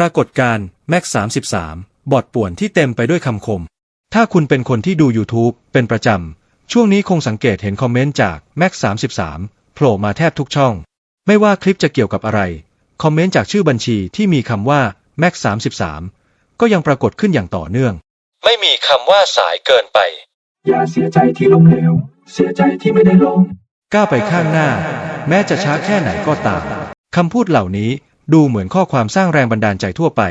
ปรากฏการณ์ Max 33 บอดป่วนที่เต็มไปด้วยคำคม ถ้าคุณเป็นคนที่ดู YouTube เป็นประจำ ช่วงนี้คงสังเกตเห็นคอมเมนต์จาก Max 33โผล่มาแทบทุกช่อง ไม่ว่าคลิปจะเกี่ยวกับอะไร คอมเมนต์จากชื่อบัญชีที่มีคำว่า Max 33ก็ยังปรากฏขึ้นอย่างต่อเนื่อง ไม่มีคำว่าสายเกินไป อย่าเสียใจที่ล้มเหลว เสียใจที่ไม่ได้ลงก้าวไปข้างหน้า แม้จะช้าแค่ไหนก็ตามคำพูดเหล่านี้ ดูเหมือนข้อความสร้างแรงบันดาลใจทั่วไป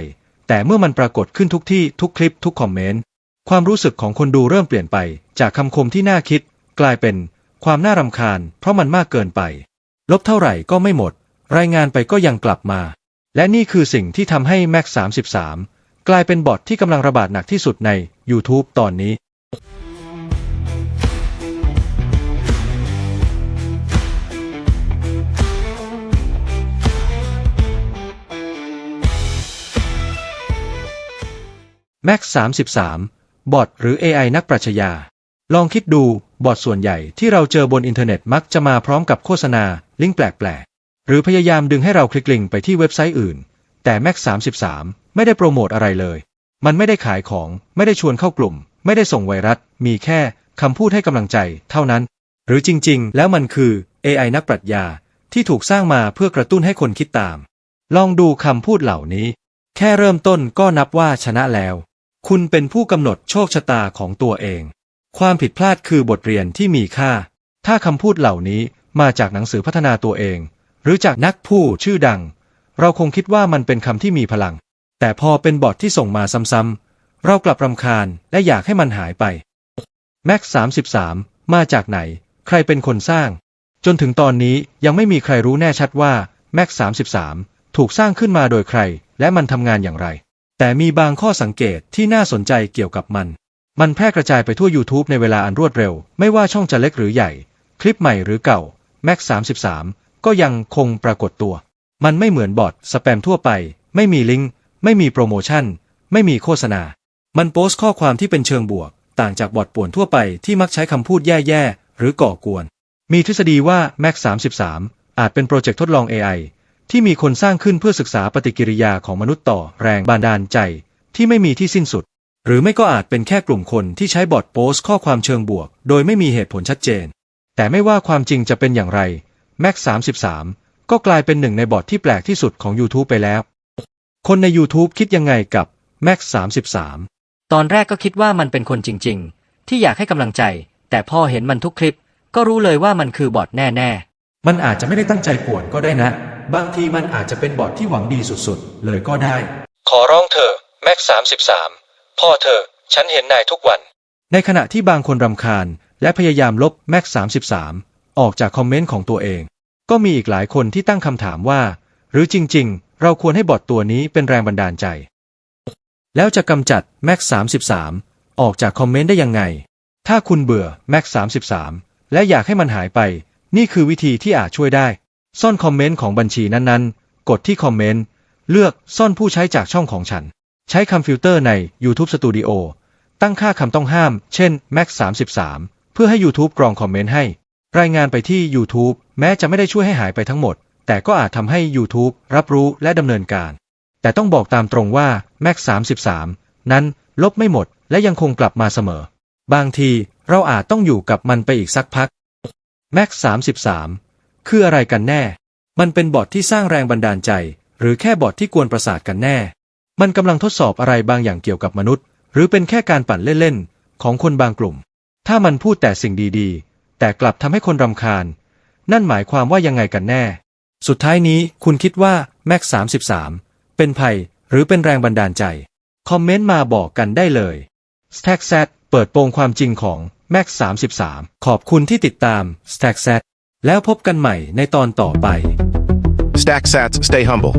แต่เมื่อมันปรากฏขึ้นทุกที่ทุกคลิปทุกคอมเมนต์ ความรู้สึกของคนดูเริ่มเปลี่ยนไป จากคำคมที่น่าคิด กลายเป็นความน่ารำคาญ เพราะมันมากเกินไป ลบเท่าไหร่ก็ไม่หมด รายงานไปก็ยังกลับมา และนี่คือสิ่งที่ทำให้ Max 33กลายเป็นบอทที่กำลังระบาดหนักที่สุดใน YouTube ตอนนี้ Max 33 บอทหรือ AI นักปรัชญา ลองคิดดูบอทส่วนใหญ่ที่เราเจอบนอินเทอร์เน็ตมักจะมาพร้อมกับโฆษณา ลิงก์แปลกๆ หรือพยายามดึงให้เราคลิกลิงก์ไปที่เว็บไซต์อื่น แต่ Max 33 ไม่ได้โปรโมทอะไรเลย มันไม่ได้ขายของ ไม่ได้ชวนเข้ากลุ่ม ไม่ได้ส่งไวรัส มีแค่คำพูดให้กำลังใจ เท่านั้น หรือจริง ๆ แล้วมันคือ AI นักปรัชญาที่ถูกสร้างมาเพื่อกระตุ้นให้คนคิดตาม ลองดูคำพูดเหล่านี้ แค่เริ่มต้นก็นับว่าชนะแล้ว คุณเป็นผู้กำหนดโชคชะตาของตัวเอง ความผิดพลาดคือบทเรียนที่มีค่า ถ้าคำพูดเหล่านี้มาจากหนังสือพัฒนาตัวเอง หรือจากนักพูดชื่อดัง เราคงคิดว่ามันเป็นคำที่มีพลัง แต่พอเป็นบทที่ส่งมาซ้ำๆเรากลับรำคาญและอยากให้มันหายไป Max 33มสิบสามมาจากไหน ใครเป็นคนสร้าง จนถึงตอนนี้ยังไม่มีใครรู้แน่ชัดว่า Max 33ถูกสร้างขึ้นมาโดยใคร และมันทำงานอย่างไร แต่มีบางข้อสังเกตที่น่าสนใจเกี่ยวกับมัน มันแพร่กระจายไปทั่ว YouTube ในเวลาอันรวดเร็ว ไม่ว่าช่องจะเล็กหรือใหญ่ คลิปใหม่หรือเก่า Max 33 ก็ยังคงปรากฏตัว มันไม่เหมือนบอทสแปมทั่วไป ไม่มีลิงก์ ไม่มีโปรโมชั่น ไม่มีโฆษณา มันโพสต์ข้อความที่เป็นเชิงบวก ต่างจากบอทป่วนทั่วไปที่มักใช้คำพูดแย่ๆ หรือก่อกวน มีทฤษฎีว่า Max 33 อาจเป็นโปรเจกต์ทดลอง AI ที่มีคนสร้างขึ้นเพื่อศึกษาปฏิกิริยาของมนุษย์ต่อแรงบันดาลใจ ที่ไม่มีที่สิ้นสุด หรือไม่ก็อาจเป็นแค่กลุ่มคนที่ใช้บอทโพสต์ข้อความเชิงบวก โดยไม่มีเหตุผลชัดเจน แต่ไม่ว่าความจริงจะเป็นอย่างไร Max 33 ก็กลายเป็นหนึ่งในบอทที่แปลกที่สุดของ YouTube ไปแล้ว คนใน YouTube คิดยังไงกับ Max 33 ตอนแรกก็คิดว่ามันเป็นคนจริง ๆ ที่อยากให้กำลังใจ แต่พอเห็นมันทุกคลิป ก็รู้เลยว่ามันคือบอทแน่มันอาจจะไม่ได้ตั้งใจป่วนก็ได้นะ บางทีมันอาจจะเป็นบอทที่หวังดีสุดๆ เลยก็ได้ ขอร้องเธอแม็ก33พ่อเธอ ฉันเห็นนายทุกวัน ในขณะที่บางคนรำคาญ และพยายามลบแม็ก33ออกจากคอมเมนต์ของตัวเอง ก็มีอีกหลายคนที่ตั้งคำถามว่า หรือจริง ๆ เราควรให้บอทตัวนี้เป็นแรงบันดาลใจ แล้วจะกำจัดแม็ก33ออกจากคอมเมนต์ได้ยังไง ถ้าคุณเบื่อแม็ก33และอยากให้มันหายไป นี่คือวิธีที่อาจช่วยได้ ซ่อนคอมเมนต์ของบัญชีนั้นๆ กดที่คอมเมนต์ เลือกซ่อนผู้ใช้จากช่องของฉัน ใช้คำฟิลเตอร์ใน YouTube Studio ตั้งค่าคำต้องห้าม เช่น Max 33 เพื่อให้ YouTube กรองคอมเมนต์ให้ รายงานไปที่ YouTube แม้จะไม่ได้ช่วยให้หายไปทั้งหมด แต่ก็อาจทำให้ YouTube รับรู้และดำเนินการ แต่ต้องบอกตามตรงว่า Max 33 นั้นลบไม่หมด และยังคงกลับมาเสมอ บางทีเราอาจต้องอยู่กับมันไปอีกสักพัก Max 33 คืออะไรกันแน่ มันเป็นบอทที่สร้างแรงบันดาลใจ หรือแค่บอทที่กวนประสาทกันแน่ มันกำลังทดสอบอะไรบางอย่างเกี่ยวกับมนุษย์ หรือเป็นแค่การปั่นเล่นๆ ของคนบางกลุ่ม ถ้ามันพูดแต่สิ่งดีๆ แต่กลับทำให้คนรำคาญ นั่นหมายความว่ายังไงกันแน่ สุดท้ายนี้คุณคิดว่า Max 33 เป็นภัยหรือเป็นแรงบันดาลใจ คอมเมนต์มาบอกกันได้เลย Stack Z เปิดโปงความจริงของ Max 33 ขอบคุณที่ติดตาม Stack Z แล้วพบกันใหม่ในตอนต่อไป Stack sats, stay humble.